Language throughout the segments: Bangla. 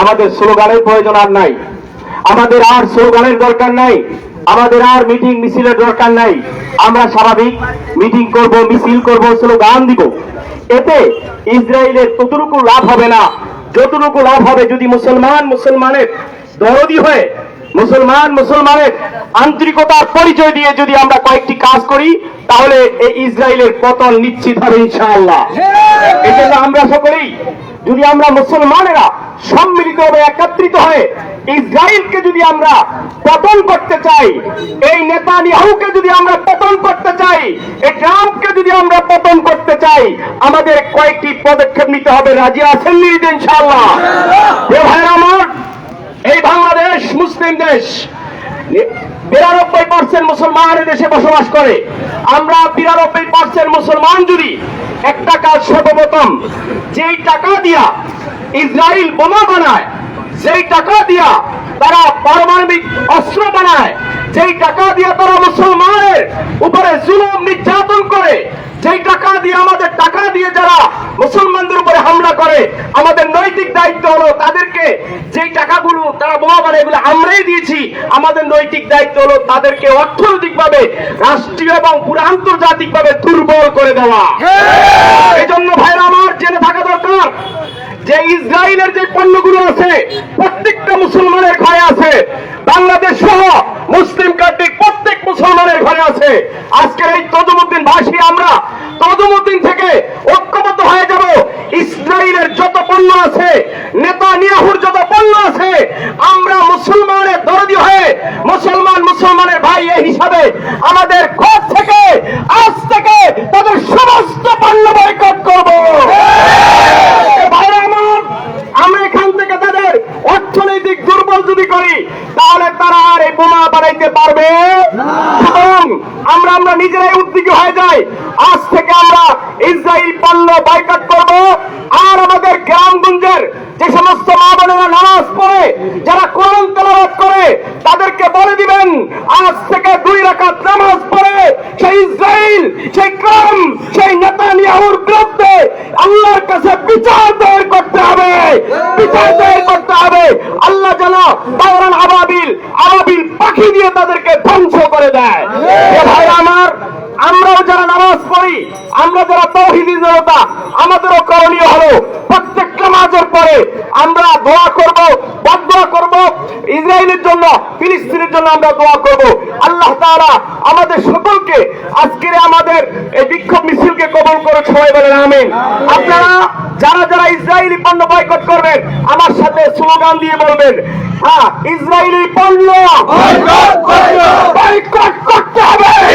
আমাদের স্লোগানের প্রয়োজন আর নাই। আমাদের আর স্লোগানের দরকার নাই। আমাদের আর মিটিং মিছিলের দরকার নাই। আমরা স্বাভাবিক মিটিং করব মিছিল করব স্লোগান দিব। এতে ইসরায়েলের ততটুকু লাভ হবে না। যতটুকু লাভ হবে যদি মুসলমান মুসলমানের দরদি হয়ে মুসলমান মুসলমানের আন্তরিকতার পরিচয় দিয়ে যদি আমরা কয়েকটি কাজ করি তাহলে এই ইসরায়েলের পতন নিশ্চিত হবে ইনশাআল্লাহ। এই জন্য আমরা সকলেই যদি আমরা মুসলমানেরা সম্মিলিতভাবে একত্রিত হয়ে ইসরায়েলকে যদি আমরা পতন করতে চাই এই নেতা নিয়াহুকে যদি আমরা পতন করতে চাই এই ট্রাম্পকে যদি আমরা পতন করতে চাই আমাদের কয়েকটি পদক্ষেপ নিতে হবে রাজি আছেন নির্দিন ইনশাআল্লাহ? এ ভাইয়ের আমার এই বাংলাদেশ মুসলিম দেশ বিরানব্বই পার্সেন্ট মুসলমান দেশে বসবাস করে। আমরা বিরানব্বই পার্সেন্ট মুসলমান যদি একটা কাজ সর্বপ্রথম, যেই টাকা দিয়া ইসরায়েল বোমা বানায়, যেই টাকা দিয়া তারা পারমাণবিক অস্ত্র বানায়, যেই টাকা দিয়া তারা মুসলমানের উপরে জুলুম নির্যাতন করে যেই টাকা দিয়ে আমাদের টাকা দিয়ে যারা মুসলমানদের উপরে হামলা করে আমাদের নৈতিক দায়িত্ব হলো তাদেরকে যেই টাকাগুলো তারা বোমা বানায় এগুলো আমরাই দিয়েছি আমাদের নৈতিক দায়িত্ব হলো তাদেরকে অর্থনৈতিকভাবে রাষ্ট্রীয় এবং পুরো আন্তর্জাতিকভাবে দুর্বল করে দেওয়া। এই জন্য ভাইরা আমার জেনে থাকা দরকার যে ইসরায়েলের যে পণ্যগুলো আছে প্রত্যেকটা মুসলমানের ঘরে আছে। বাংলাদেশ সহ মুসলিম কান্ট্রি প্রত্যেক মুসলমানের ঘরে আছে আজকের এই তদমুদ্দিন ভাষী আমরা তদমুদ্দিন থেকে ঐক্যবদ্ধ হয়ে যাব। ইসরায়েলের যত পণ্য আছে নেতা নিরাহুর যত পণ্য আছে, আমরা মুসলমানের দরদি হয়ে মুসলমান মুসলমানের ভাই এই হিসাবে আমাদের ঘর থেকে, আজ থেকে তাদের সমস্ত পণ্য বয়কট করব ভাইরা আমার আমরা এখান থেকে তাদের অর্থনৈতিক দুর্বল যদি করি তাহলে তারা আর এই বোমা বানাইতে পারবে এবং আমরা নিজেরাই উদ্যোগী হয়ে যাই। আজ থেকে আমরা ইসরায়েল পণ্য বয়কট করব। আর আমাদের গ্রামগঞ্জের যে সমস্ত মা বোনেরা নামাজ পড়ে, যারা কোরআন তেলাওয়াত করে, তাদেরকে বলে দিবেন, আজ থেকে দুই রাকাত নামাজ পড়ে সেই ইসরায়েল সেই ক্রম সেই নেতানিয়াহুর বিরুদ্ধে আল্লাহর কাছে বিচার দায়ের করতে হবে। বিচার দায়ের করতে হবে। আল্লাহ যেন দাওরান আবাবিল আবাবিল পাখি দিয়ে তাদেরকে ধ্বংস করে দেয়। ভাই আমার আমরাও যারা নামাজ পড়ি আমরা যারা তৌহিদি জনতা আমাদেরও করণীয় হলো প্রত্যেক নামাজের পরে আমরা দোয়া করব বদোয়া করব ইসরায়েলের জন্য ফিলিস্তিনের জন্য আমরা দোয়া করব। আল্লাহ তাআলা আমাদের সকলকে আজকের আমাদের এই বিক্ষোভ মিছিলকে কবল করে সবাই বলেন আমিন। আপনারা যারা যারা ইসরায়েলি পণ্য বয়কট করবেন আমার সাথে স্লোগান দিয়ে বলবেন হ্যাঁ ইসরায়েলি পণ্য বয়কট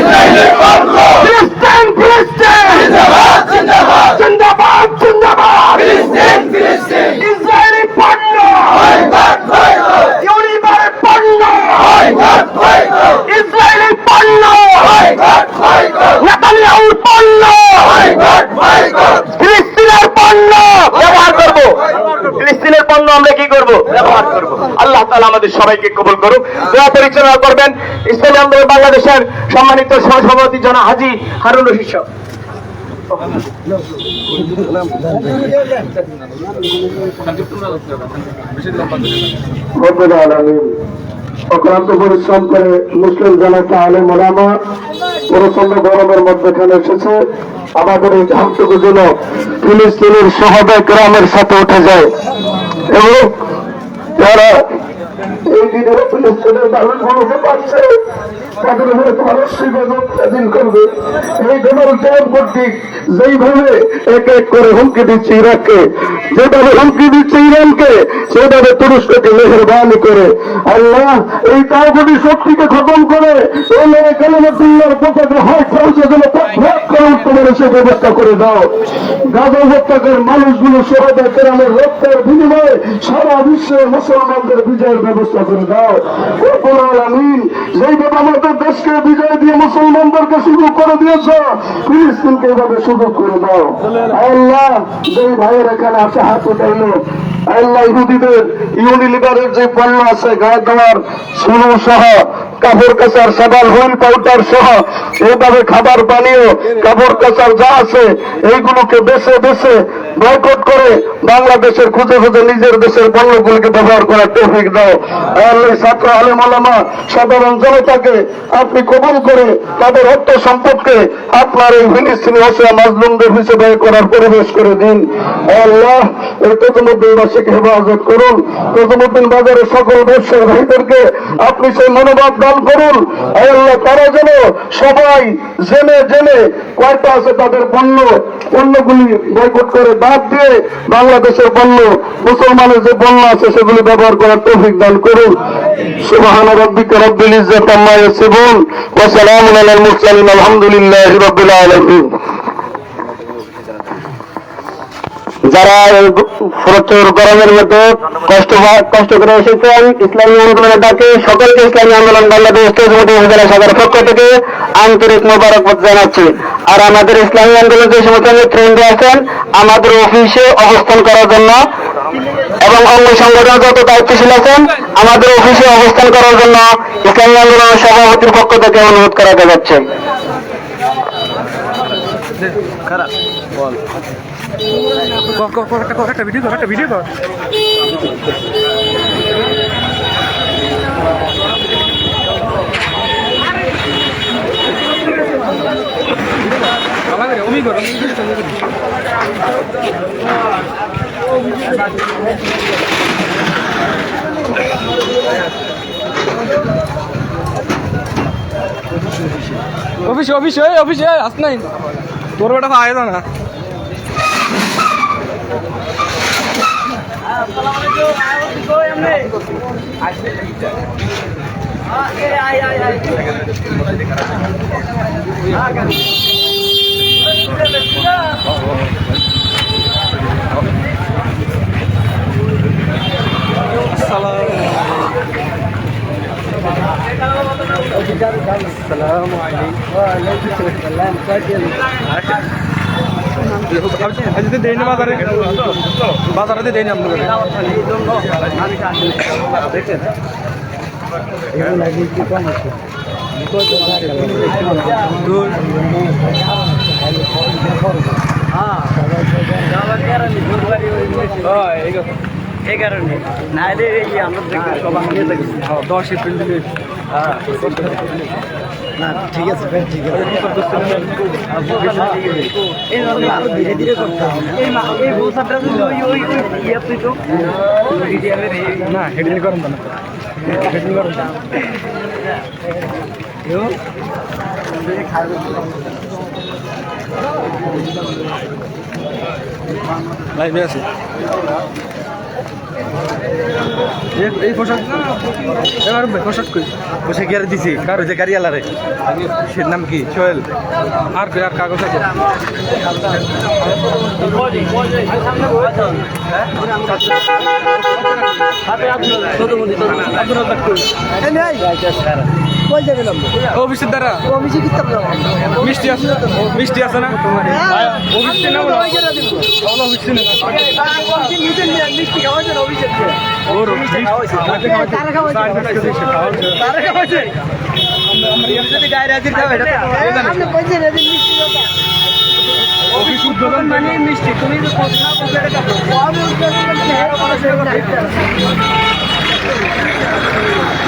করতে হবে ফিলিস্তিন ফিলিস্তিন জিন্দাবাদ জিন্দাবাদ ইসরায়েলি পণ্য ইউনিভার পণ্য ইসরায়েলি পণ্য নেতানিয়াহুর পণ্য ফিলিস্তিনের পণ্য ব্যবহার করব ফিলিস্তিনের পণ্য আমরা কি করব, ব্যবহার করব। আল্লাহ তাআলা আমাদের সবাইকে কবুল করুক। দোয়া পরিচালনা করবেন ইসলামী আন্দোলন বাংলাদেশের সম্মানিত সহসভাপতি জনা হাজি হারুন সাহেব। আলামিন, অক্লান্ত পরিশ্রম করে মুসলিম জনতা আলে মোলামা প্রচণ্ড গরমের মধ্যেখানে এসেছে। আমাদের এই ঘামটুকু যেন ফিলিস্তিনের সহবাই গ্রামের সাথে উঠে যায়। এবং যারা এই দিনের ফিলিস্তিনের মানুষগুলোকে পাচ্ছে। মেহরবানি করে। আল্লাহ, এই তাওগুলি শক্তিকে খতম করে পতাকা হয় ভোট করে উঠতে পারে সে ব্যবস্থা করে দাও। গাজা উপত্যকার মানুষগুলো সহায়তা কেরামের রক্তের বিনিময়ে সারা বিশ্বে মুসলমানদের বিজয়ের ব্যবস্থা করে দাও। যেইভাবে আমাদের দেশকে বিজয় দিয়ে মুসলমানদেরকে সুযোগ করে দিয়েছ, ফিলিস্তিনকে এভাবে সুযোগ করে দাও। আল্লাহ, যেই ভাইয়ের এখানে আসে হাত উঠাইলো, আল্লাহ ইহুদিদের, ইউনিলিভারের যে পণ্য আছে, গায়ে দেওয়ার সোনো সহ কাপড় কাচার সাবান হুইল পাউডার সহ এইভাবে খাবার পানীয় কাপড় কাচার যা আছে, এইগুলোকে বেছে বেছে বয়কট করে বাংলাদেশের খুঁজে খুঁজে নিজের দেশের পণ্যগুলিকে ব্যবহার করার তৌফিক দাও। আল্লাহ ছাত্র আলেম আলামা, সাধারণ জনতাকে আপনি কবুল করে তাদের অর্থ সম্পদকে আপনার এই ফিলিস্তিনি অসহায় মাজলুমদের হিসেবে করার পরিবেশ করে দিন। আল্লাহ, এই তজমুদ্দিন বাসীকে হেফাজত করুন। তজমুদ্দিন বাজারের সকল ব্যবসায়ী ভাইদেরকে আপনি সেই মনোভাব দান করুন। আল্লাহ, তারা যেন সবাই জেনে জেনে কয়টা আছে তাদের পণ্য, পণ্যগুলি বয়কট করে বাদ দিয়ে বাংলাদেশের পণ্য মুসলমানের যে পণ্য আছে সেগুলি ব্যবহার করার তৌফিক দান করুন। সুবহান রাব্বিকা রাব্বিল ইজ্জাতি আম্মা ইয়াসিফুন ওয়া সালামুন আলাল মুরসালিন, আলহামদুলিল্লাহি রাব্বিল আলামিন। যারা প্রচুর গরমের মধ্যে কষ্ট কষ্ট করে এসেছেন, ইসলামী আন্দোলনের ডাকে সকলকে ইসলামী আন্দোলন বাংলাদেশ শাখার পক্ষ থেকে আন্তরিক মোবারকবাদ জানাচ্ছি। আর আমাদের ইসলামী আন্দোলন যে সমস্ত নেতৃবৃন্দ আছেন, আমাদের অফিসে অবস্থান করার জন্য এবং অঙ্গ সংগঠন যত দায়িত্বশীল আছেন, আমাদের অফিসে অবস্থান করার জন্য ইসলামী আন্দোলনের সভাপতির পক্ষ থেকে অনুরোধ করা যাচ্ছে। একটা কর একটা, ভিডিও কর একটা ভিডিও কর ভালো করে ওমি করো অফিসে অফিসে ওই অফিসে আস নাই তোর বেটা পায় না আজকে দেয়নি বাজারে বাজারে দেয়নি আপনাদের এই কারণে নাহলে এই আমরা সবাই নিয়ে থাকি দশ এপ্রিল না, ঠিক আছে তো না করেন না ভাই বেশি এই পোশাক এবার পোশাক কই বসে গিয়ে দিছি কারও যে গাড়ি আলারে সে নাম কি সোহেল আর কই আর কাগজ আছে অফিসের দ্বারা মিষ্টি আছে মিষ্টি আছে না অফিসে না অফিসে না ওর অফিস মানে মিষ্টি তুমি তো প্রশ্ন করতে জোরে ফরে কর এই জন্য করে আঙ্গুলা কাছে দেওয়ান তুমি ইয়ে ইয়ে ইয়ে